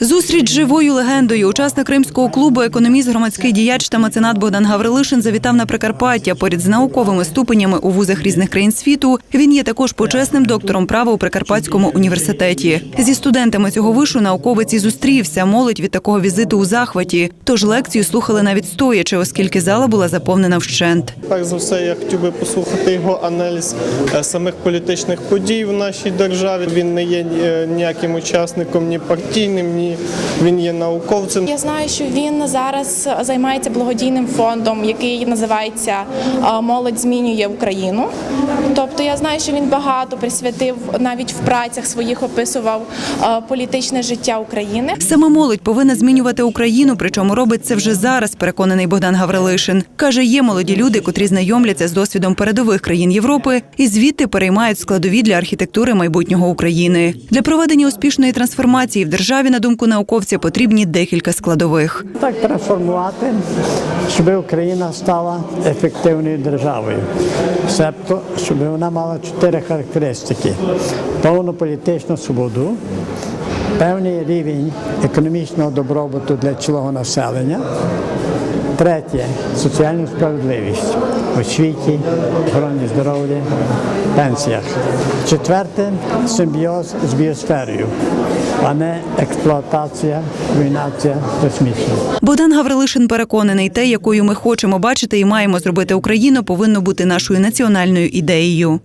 Зустріч живою легендою. Учасник римського клубу, економіст, громадський діяч та меценат Богдан Гаврилишин завітав на Прикарпаття. Поряд з науковими ступенями у вузах різних країн світу. Він є також почесним доктором права у Прикарпатському університеті. Зі студентами цього вишу науковець і зустрівся. Молодь від такого візиту у захваті. Тож лекцію слухали навіть стоячи, оскільки зала була заповнена вщент. Перш за все, я хотів би послухати його аналіз е, самих політичних подій в нашій державі. Він не є е, ніяким учасником, ні партійним, ні він є науковцем. Я знаю, що він зараз займається благодійним фондом, який називається Молодь змінює Україну. Тобто я знаю, що він багато присвятив навіть в працях своїх описував політичне життя України. Саме молодь повинна змінювати Україну, причому робить це вже зараз. Переконаний Богдан Гаврилишин. каже, є молоді люди, котрі знайомляться з досвідом передових країн Європи і звідти переймають складові для архітектури майбутнього України. Для проведення успішної трансформації в державі, на думку науковця, потрібні декілька складових. Так трансформувати, щоб Україна стала ефективною державою. Себто, щоб вона мала чотири характеристики: повну політичну свободу, певний рівень економічного добробуту для цілого населення. Третє соціальну справедливість у освіті, охороні здоров'я, пенсіях. Четверте симбіоз з біосферою, а не експлуатація, руйнація космічна. Богдан Гаврилишин переконаний, те, якою ми хочемо бачити і маємо зробити Україну, повинно бути нашою національною ідеєю.